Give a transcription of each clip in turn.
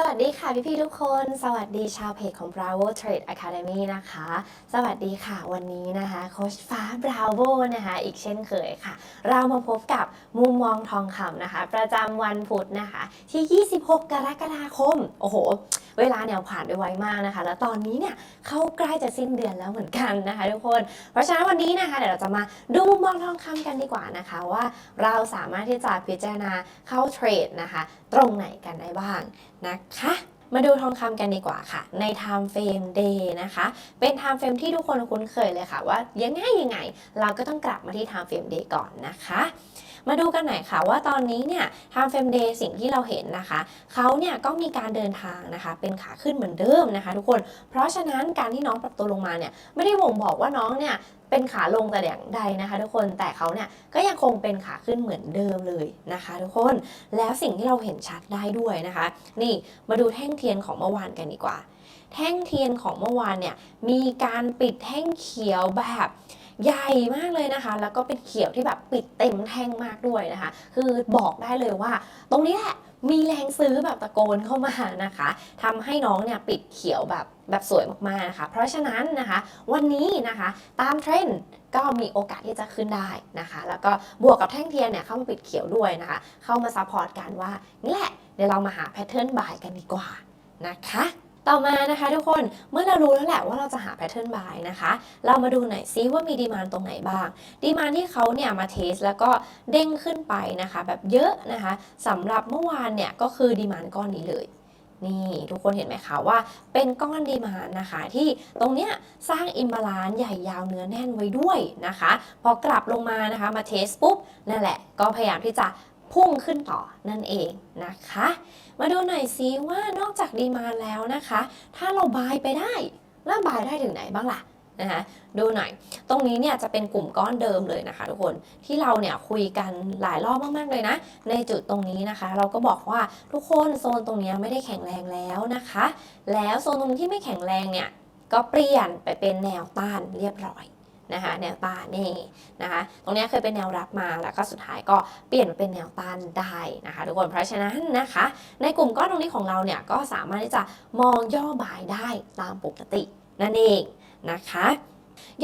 สวัสดีค่ะพี่ๆทุกคน สวัสดีชาวเพจของ Bravo Trade Academy นะคะ สวัสดีค่ะวันนี้นะคะโคชฟ้า Bravo นะคะ อีกเช่นเคยค่ะ เรามาพบกับมุมมองทองคำนะคะ ประจำวันพุธนะคะ ที่ 26 กรกฎาคม โอ้โห เวลาเนี่ยผ่านไปไวมากนะคะ แล้วตอนนี้เนี่ยเข้าใกล้จะสิ้นเดือนแล้วเหมือนกันนะคะทุกคน เพราะฉะนั้นวันนี้นะคะเดี๋ยวเราจะมาดูมุมมองทองคำกันดีกว่านะคะว่าเราสามารถที่จะพิจารณาเข้าเทรดนะคะ ตรงไหนกันได้บ้างนะคะมาดูทองคำกันดีกว่าค่ะ ใน time frame day นะคะ เป็น time frame ที่ทุกคนคุ้นเคยเลยค่ะ ว่ายังไงยังไง เราก็ต้องกลับมาที่ time frame day ก่อนนะคะ มาดูกันหน่อยค่ะว่าตอนนี้เนี่ย time frame day สิ่งที่เราเห็นนะคะเขาเนี่ยก็มีการเดินทางนะคะ เป็นขาขึ้นเหมือนเดิมนะคะ ทุกคน เพราะฉะนั้นการที่น้องปรับตัวลงมาเนี่ยไม่ได้บ่งบอกว่าน้องเนี่ยเป็นขาลงแต่อย่างใดนะคะ ทุกคนแต่เขาเนี่ยก็ยังคงเป็นขาขึ้นเหมือนเดิมเลยนะคะ ทุกคนแล้วสิ่งที่เราเห็นชัดได้ด้วยนะคะ นี่มาดูแท่งเทียนของเมื่อวานกันดีกว่า แท่งเทียนของเมื่อวานเนี่ยมีการปิดแท่งเขียวแบบ ใหญ่มากเลยนะคะ แล้วก็เป็นเขียวที่แบบปิดเต็มแท่งมากด้วยนะคะ คือบอกได้เลยว่า ตรงนี้แหละมีแรงซื้อแบบตะโกนเข้ามานะคะทำให้น้องเนี่ยปิดเขียวแบบแบบสวยมากๆนะคะ เพราะฉะนั้นนะคะ วันนี้นะคะตามเทรนด์ก็มีโอกาสที่จะขึ้นได้นะคะ แล้วก็บวกกับแท่งเทียนเนี่ยเข้ามาปิดเขียวด้วยนะคะ เข้ามาซัพพอร์ตกันว่านี่แหละเดี๋ยวเรามาหาแพทเทิร์นบายกันดีกว่านะคะ ต่อมานะคะทุกคนเมื่อเรารู้แล้วแหละว่าเราจะหาแพทเทิร์นบายนะคะ เรามาดูหน่อยซิว่ามีดีมานตรงไหนบ้าง ดีมานที่เขาเนี่ยมาเทสแล้วก็เด้งขึ้นไปนะคะ แบบเยอะนะคะสำหรับเมื่อวานเนี่ยก็คือดีมานก้อนนี้เลยนี่ทุกคนเห็นไหมคะว่าเป็นก้อนดีมานนะคะ ที่ตรงเนี้ยสร้างอิมบาลานใหญ่ยาวเนื้อแน่นไว้ด้วยนะคะ พอกลับลงมานะคะมาเทสปุ๊บนั่นแหละ ก็พยายามที่จะ พุ่งขึ้นต่อนั่นเองนะคะ มาดูหน่อยซิว่านอกจากดีมาแล้วนะคะ ถ้าเราบายไปได้แล้วบายได้ถึงไหนบ้างล่ะนะคะดูหน่อย ตรงนี้เนี่ยจะเป็นกลุ่มก้อนเดิมเลยนะคะ ทุกคนที่เราเนี่ยคุยกันหลายรอบมากๆเลยนะ ในจุดตรงนี้นะคะ เราก็บอกว่าทุกคนโซนตรงนี้ไม่ได้แข็งแรงแล้วนะคะ แล้วโซนตรงที่ไม่แข็งแรงเนี่ยก็เปลี่ยนไปเป็นแนวต้านเรียบร้อย นะคะแนวต้านนี่นะคะตรงเนี้ยเคยเป็นแนวรับมาแล้วก็สุดท้ายก็เปลี่ยนมาเป็นแนวต้านได้นะคะทุกคนเพราะฉะนั้นนะคะ ในกลุ่มก้อนตรงนี้ของเราเนี่ยก็สามารถที่จะมองย่อบายได้ตามปกตินั่นเองนะคะ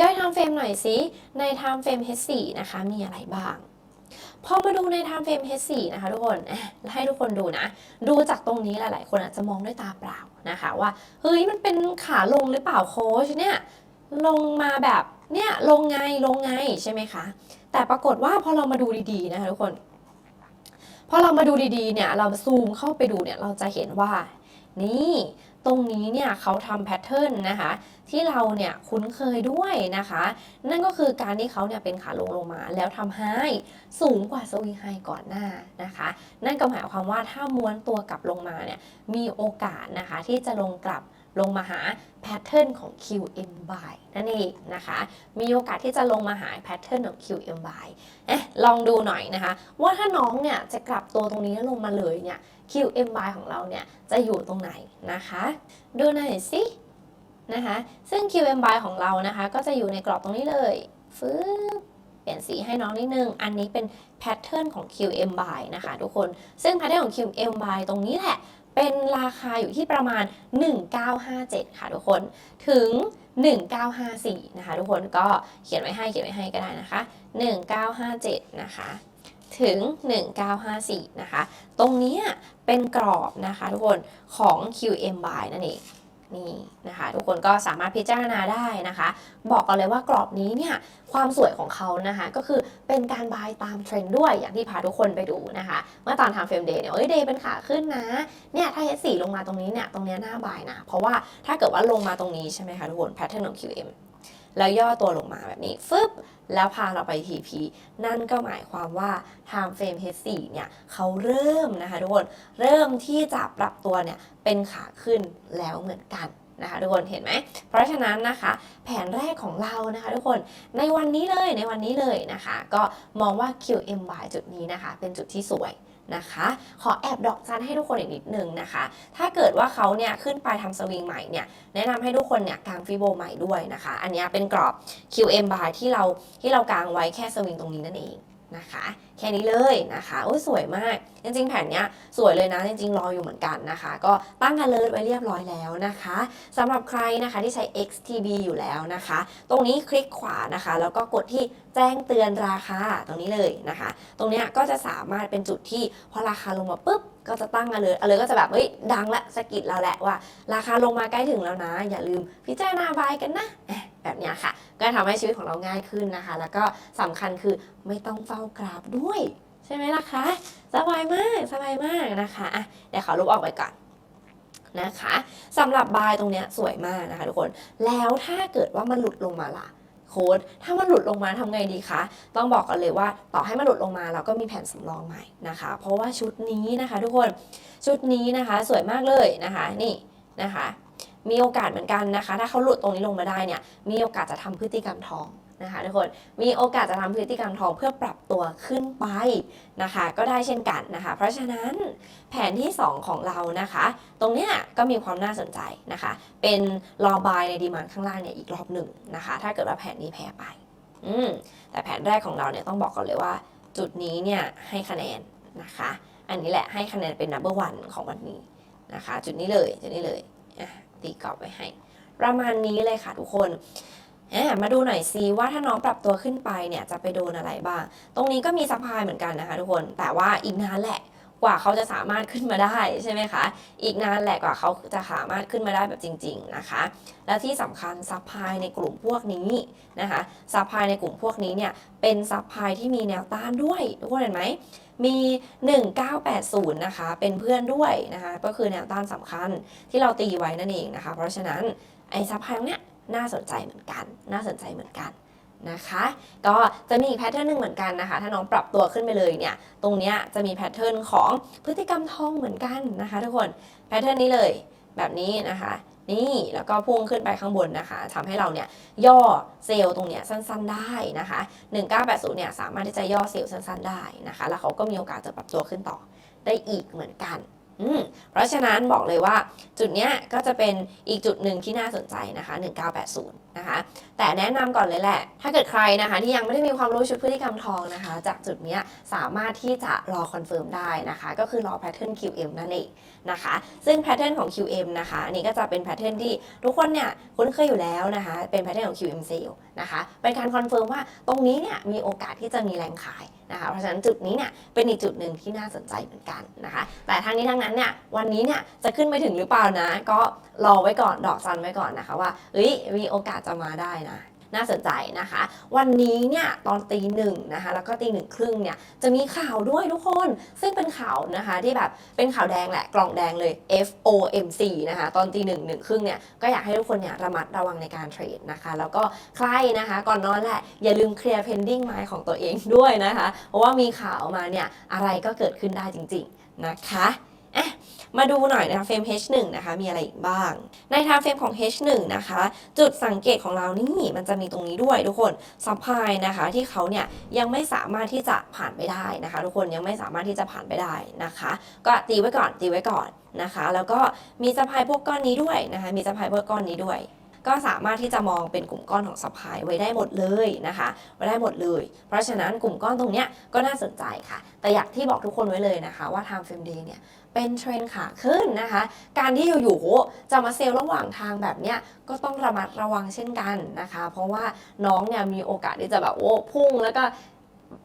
ย่อยไทม์เฟรมหน่อยสิในไทม์เฟรม H4 นะคะมีอะไรบ้างพอมาดูในไทม์เฟรม H4 นะคะทุกคนอะให้ทุกคนดูนะ ดูจากตรงนี้หลายๆ คนอาจจะมองด้วยตาเปล่านะคะว่า เฮ้ยมันเป็นขาลงหรือเปล่าโค้ชเนี่ย ลงมาแบบ เนี่ยลงไงลงไงใช่ไหมคะ แต่ปรากฏว่าพอเรามาดูดีๆนะคะทุกคน พอเรามาดูดีๆเนี่ยเราซูมเข้าไปดูเนี่ยเราจะเห็นว่า นี่ตรงนี้เนี่ยเขาทำแพทเทิร์นนะคะที่เราเนี่ยคุ้นเคยด้วยนะคะ นั่นก็คือการที่เขาเนี่ยเป็นขาลงลงมา แล้วทำให้สูงกว่าสวิงไฮก่อนหน้านะคะ นั่นก็หมายความว่าถ้าม้วนตัวกลับลงมาเนี่ยมีโอกาสนะคะที่จะลงกลับ ลงมาหาแพทเทิร์นของ QM by นั่นเองนะคะ มีโอกาสที่จะลงมาหาแพทเทิร์นของ QM by เอ๊ะลองดูหน่อยนะคะ ว่าถ้าน้องเนี่ยจะกลับตัวตรงนี้แล้วลงมาเลยเนี่ย QM by ของเราเนี่ยจะอยู่ตรงไหนนะคะ ดูหน่อยสินะคะซึ่ง QM by ของเรานะคะ ก็จะอยู่ในกรอบตรงนี้เลยฟืบเปลี่ยนสีให้น้องนิดนึง อันนี้เป็นแพทเทิร์นของ QM by นะคะทุกคน ซึ่งแพทเทิร์นของ QM by ตรงนี้แหละ เป็นราคาอยู่ที่ประมาณ 1957 ค่ะทุกคน ถึง 1954 นะคะทุกคนก็เขียนไว้ให้เขียนไว้ให้ก็ได้นะคะ 1957 นะคะถึง 1954 นะคะ ตรงนี้เป็นกรอบนะคะทุกคนของ QM by นั่นเอง นี่นะคะทุกคนก็สามารถพิจารณาได้นะคะ บอกกันเลยว่ากรอบนี้เนี่ยความสวยของเขานะคะก็คือเป็นการบายตามเทรนด์ด้วยอย่างที่พาทุกคนไปดูนะคะเมื่อตอนทำเฟรมเดย์เนี่ยเอ้ยเดย์เป็นขาขึ้นนะเนี่ยถ้า H4 ลงมาตรงนี้เนี่ยตรงนี้หน้าบายนะ เพราะว่าถ้าเกิดว่าลงมาตรงนี้ใช่ไหมคะทุกคนแพทเทิร์นของ QM แล้วย่อตัวลงมาแบบนี้ฟึบแล้วพาเราไป TP นั่นก็หมายความว่า time frame H4 เนี่ยเขาเริ่มนะคะทุกคนเริ่มที่จะปรับตัวเนี่ยเป็นขาขึ้นแล้วเหมือนกันนะคะทุกคนเห็นไหม เพราะฉะนั้นนะคะ แผนแรกของเรานะคะ ทุกคนในวันนี้เลยในวันนี้เลยนะคะ ก็มองว่า QMY จุดนี้นะคะ เป็นจุดที่สวย นะคะ ขอแอบดอกจันให้ทุกคนอีกนิดนึงนะคะ ถ้าเกิดว่าเขาเนี่ยขึ้นไปทำสวิงใหม่เนี่ยแนะนำให้ทุกคนเนี่ยกางฟิโบใหม่ด้วยนะคะ อันนี้เป็นกรอบ QM bar ที่เราที่เรากางไว้แค่สวิงตรงนี้นั่นเอง นะคะ แค่นี้เลยนะคะโอ้ยสวยมาก จริงๆ แผ่นเนี้ยสวยเลยนะ จริง ๆ รออยู่เหมือนกันนะคะ ก็ตั้ง alert ไว้เรียบร้อยแล้วนะคะสำหรับใครนะคะที่ใช้ XTB อยู่แล้วนะคะ ตรงนี้คลิกขวานะคะ แล้วก็กดที่แจ้งเตือนราคาตรงนี้เลยนะคะ ตรงเนี้ยก็จะสามารถเป็นจุดที่พอราคาลงมาปุ๊บก็จะตั้ง alert alert ก็จะแบบเฮ้ยดังละสะกิดเราแหละว่า ราคาลงมาใกล้ถึงแล้วนะ อย่าลืมพิจารณาบายกันนะ แบบนี้ค่ะ ก็ทำให้ชีวิตของเราง่ายขึ้นนะคะ แล้วก็สำคัญคือไม่ต้องเฝ้ากราฟด้วย ใช่ไหมล่ะคะสบายมากสบายมากนะคะอะเดี๋ยวขอลบออกไปก่อนนะคะสำหรับบายตรงเนี้ยสวยมากนะคะทุกคน แล้วถ้าเกิดว่ามันหลุดลงมาล่ะโค้ดถ้ามันหลุดลงมาทำไงดีคะ ต้องบอกกันเลยว่าต่อให้มันหลุดลงมาเราก็มีแผ่นสำรองใหม่นะคะ เพราะว่าชุดนี้นะคะ ทุกคนชุดนี้นะคะสวยมากเลยนะคะ นี่นะคะ มีโอกาสเหมือนกันนะคะ ถ้าเขาหลุดตรงนี้ลงมาได้เนี่ยมีโอกาสจะทำพฤติกรรมทองนะคะทุกคนมีโอกาสจะทำพฤติกรรมทองเพื่อปรับตัวขึ้นไปนะคะ ก็ได้เช่นกันนะคะ เพราะฉะนั้นแผนที่ 2 ของเรานะคะ ตรงเนี้ยก็มีความน่าสนใจนะคะ เป็นรอบายในดีมานข้างล่างเนี่ยอีกรอบหนึ่งนะคะ ถ้าเกิดว่าแผนนี้แพ้ไปอืมแต่แผนแรกของเราเนี่ยต้องบอกก่อนเลยว่า จุดนี้เนี่ยให้คะแนนนะคะ อันนี้แหละให้คะแนนเป็น number one ของวันนี้นะคะ จุดนี้เลยจุดนี้เลยอะ ตีกรอบไว้ให้ ประมาณนี้เลยค่ะทุกคนมาดูหน่อยซิว่าถ้าน้องปรับตัวขึ้นไปเนี่ยจะไปโดนอะไรบ้าง ตรงนี้ก็มีซัพพลายเหมือนกันนะคะทุกคน แต่ว่าอีกนานแหละกว่าเขาจะสามารถขึ้นมาได้ใช่ไหมคะ อีกนานแหละกว่าเขาจะสามารถขึ้นมาได้แบบจริง ๆนะคะ และที่สำคัญซัพพลายในกลุ่มพวกนี้นะคะซัพพลายในกลุ่มพวกนี้เนี่ยเป็นซัพพลายที่มีแนวต้านด้วยทุกคนเห็นไหม มี 1980 นะคะ เป็นเพื่อนด้วยนะคะ ก็คือแนวต้านสำคัญที่เราตีไว้นั่นเองนะคะ เพราะฉะนั้นไอ้ซัพพลายเนี้ยน่าสนใจเหมือนกัน น่าสนใจเหมือนกันนะคะ ก็จะมีอีกแพทเทิร์นหนึ่งเหมือนกันนะคะ ถ้าน้องปรับตัวขึ้นไปเลยเนี่ย ตรงเนี้ยจะมีแพทเทิร์นของพฤติกรรมทองเหมือนกันนะคะ ทุกคน แพทเทิร์นนี้เลยแบบนี้นะคะ นี่แล้วก็พุ่งขึ้นไปข้างบนนะคะทำให้เราเนี่ยย่อเซลล์ตรงเนี้ยสั้นๆได้นะคะ 1980เนี่ยสามารถที่จะย่อเซลล์สั้นๆได้นะคะ แล้วเขาก็มีโอกาสจะปรับตัวขึ้นต่อได้อีกเหมือนกันเพราะฉะนั้นบอกเลยว่าจุดเนี้ยก็จะเป็นอีกจุดหนึ่งที่น่าสนใจนะคะ 1980 นะคะ แต่แนะนำก่อนเลยแหละ ถ้าเกิดใครนะคะที่ยังไม่ได้มีความรู้ชุดพฤติกรรมทองนะคะ จากจุดเนี้ยสามารถที่จะรอคอนเฟิร์มได้นะคะ ก็คือรอแพทเทิร์น QM นั่นเอง นะคะ ซึ่งแพทเทิร์นของ QM นะคะอันนี้ก็จะเป็นแพทเทิร์นที่ทุกคนเนี่ยคุ้นเคยอยู่แล้วนะคะ เป็นแพทเทิร์นของ QM sale นะคะเป็นการคอนเฟิร์มว่าตรงนี้เนี่ยมีโอกาสที่จะมีแรงขายนะคะเพราะฉะนั้นจุดนี้เนี่ยเป็นอีกจุดหนึ่งที่น่าสนใจเหมือนกันนะคะ แต่ทั้งนี้ทั้งนั้นเนี่ยวันนี้เนี่ยจะขึ้นไปถึงหรือเปล่านะ ก็รอไว้ก่อนดอกซันไว้ก่อนนะคะว่าเอ้ยมีโอกาสจะมาได้นะ น่าสนใจนะคะ วันนี้เนี่ยตอนตีหนึ่งนะคะแล้วก็ตีหนึ่งครึ่งเนี่ยจะมีข่าวด้วยทุกคนซึ่งเป็นข่าวนะคะที่แบบเป็นข่าวแดงแหละกล่องแดงเลย FOMC นะคะตอนตีหนึ่งหนึ่งครึ่งเนี่ยก็อยากให้ทุกคนเนี่ยระมัดระวังในการเทรดนะคะ แล้วก็ใครนะคะก่อนนอนแหละอย่าลืมเคลียร์ pending ไม้ของตัวเองด้วยนะคะ เพราะว่ามีข่าวมาเนี่ยอะไรก็เกิดขึ้นได้จริง ๆนะคะอะ มาดูหน่อยนะคะเฟรม H1 นะคะมีอะไรอีกบ้าง ในทางเฟรมของ H1 นะคะ จุดสังเกตของเรานี่มันจะมีตรงนี้ด้วยทุกคนซัพพลายนะคะที่เขาเนี่ยยังไม่สามารถที่จะผ่านไปได้นะคะ ทุกคนยังไม่สามารถที่จะผ่านไปได้นะคะ ก็ตีไว้ก่อนตีไว้ก่อนนะคะ แล้วก็มีซัพพลายพวกก้อนนี้ด้วยนะคะ มีซัพพลายพวกก้อนนี้ด้วยก็สามารถที่จะมองเป็นกลุ่มก้อนของซัพพลายไว้ได้หมดเลยนะคะไว้ได้หมดเลย เพราะฉะนั้นกลุ่มก้อนตรงเนี้ยก็น่าสนใจค่ะ แต่อยากที่บอกทุกคนไว้เลยนะคะ ว่า time frame day เนี่ย เป็นเทรนขาขึ้นนะคะ การที่อยู่ๆจะมาเซลล์ระหว่างทางแบบเนี้ยก็ต้องระมัดระวังเช่นกันนะคะ เพราะว่าน้องเนี่ยมีโอกาสที่จะแบบโอ้พุ่งแล้วก็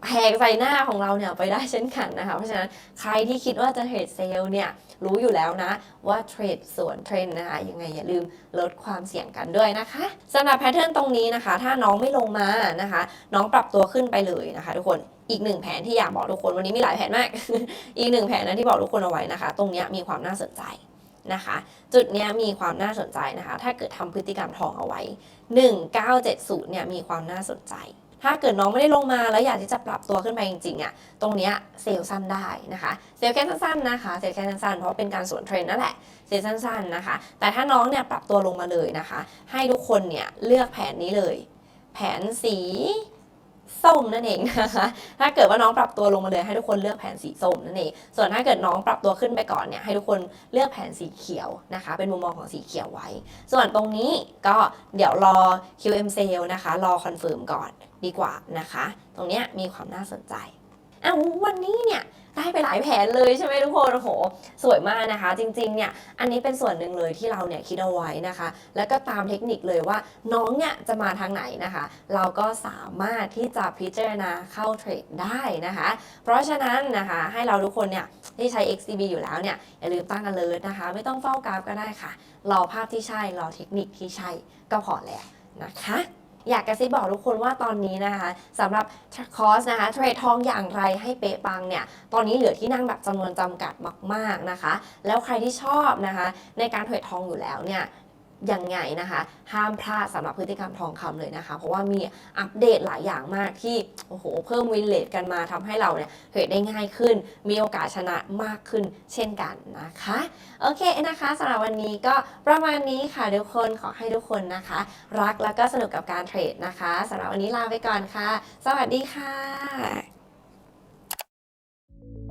แหกใส่หน้าของเราเนี่ยไปได้เช่นกันนะคะ เพราะฉะนั้นใครที่คิดว่าจะเทรดเซลล์เนี่ยรู้อยู่แล้วนะว่าเทรดสวนเทรนนะคะยังไงอย่าลืมลดความเสี่ยงกันด้วยนะคะสำหรับแพทเทิร์นตรงนี้นะคะ ถ้าน้องไม่ลงมานะคะ น้องปรับตัวขึ้นไปเลยนะคะ ทุกคน อีกหนึ่งแผนที่อยากบอกทุกคนวันนี้มีหลายแผนมาก อีกหนึ่งแผนนะที่บอกทุกคนเอาไว้นะคะ ตรงนี้มีความน่าสนใจนะคะ จุดนี้มีความน่าสนใจนะคะ ถ้าเกิดทำพฤติกรรมทองเอาไว้ 1970เนี่ยมีความน่าสนใจ ถ้าเกิดน้องไม่ได้ลงมาแล้วอยากที่จะปรับตัวขึ้นไปจริงๆอะตรงนี้เซลล์สั้นได้นะคะเซลล์แค่สั้นๆนะคะเซลล์แค่สั้นๆเพราะเป็นการสวนเทรนนั่นแหละเซลล์สั้นๆนะคะ แต่ถ้าน้องเนี่ยปรับตัวลงมาเลยนะคะ ให้ทุกคนเนี่ยเลือกแผนนี้เลย แผนสี ส้มนั่นเองนะคะถ้าเกิดว่าน้องปรับตัวลงมาเลยให้ทุกคนเลือกแผนสีส้มนั่นเอง ส่วนถ้าเกิดน้องปรับตัวขึ้นไปก่อนเนี่ยให้ทุกคนเลือกแผนสีเขียวนะคะ เป็นมุมมองของสีเขียวไว้ ส่วนตรงนี้ก็เดี๋ยวรอ QM sale นะคะ รอคอนเฟิร์มก่อนดีกว่านะคะ ตรงเนี้ยมีความน่าสนใจอ้าววันนี้เนี่ย ได้ไปหลายแผนเลยใช่ไหมทุกคนโอ้โห สวยมากนะคะ จริงๆเนี่ยอันนี้เป็นส่วนหนึ่งเลยที่เราเนี่ยคิดเอาไว้นะคะ แล้วก็ตามเทคนิคเลยว่าน้องเนี่ยจะมาทางไหนนะคะ เราก็สามารถที่จะพิจารณาเข้าเทรดได้นะคะ เพราะฉะนั้นนะคะให้เราทุกคนเนี่ยที่ใช้ XCB อยู่แล้วเนี่ยอย่าลืมตั้ง alert นะคะ ไม่ต้องเฝ้ากราฟก็ได้ค่ะรอภาพที่ใช่รอเทคนิคที่ใช่ก็พอแล้วนะคะ อยากกระซิบบอกทุกคนว่าตอนนี้นะคะสำหรับคอร์สนะคะเทรดทองอย่างไรให้เป๊ะปังเนี่ยตอนนี้เหลือที่นั่งแบบจำนวนจำกัดมาก ๆนะคะ แล้วใครที่ชอบนะคะในการเทรดทองอยู่แล้วเนี่ย ยังไงนะคะ ห้ามพลาดสำหรับพฤติกรรมทองคำเลยนะคะ เพราะว่ามีอัปเดตหลายอย่างมากที่โอ้โหเพิ่มวินเลทกันมาทำให้เราเนี่ยเทรดได้ง่ายขึ้น มีโอกาสชนะมากขึ้นเช่นกันนะคะโอเคนะคะสำหรับวันนี้ก็ประมาณนี้ค่ะทุกคนขอให้ทุกคนนะคะ รักแล้วก็สนุกกับการเทรดนะคะสำหรับวันนี้ลาไปก่อนค่ะ สวัสดีค่ะ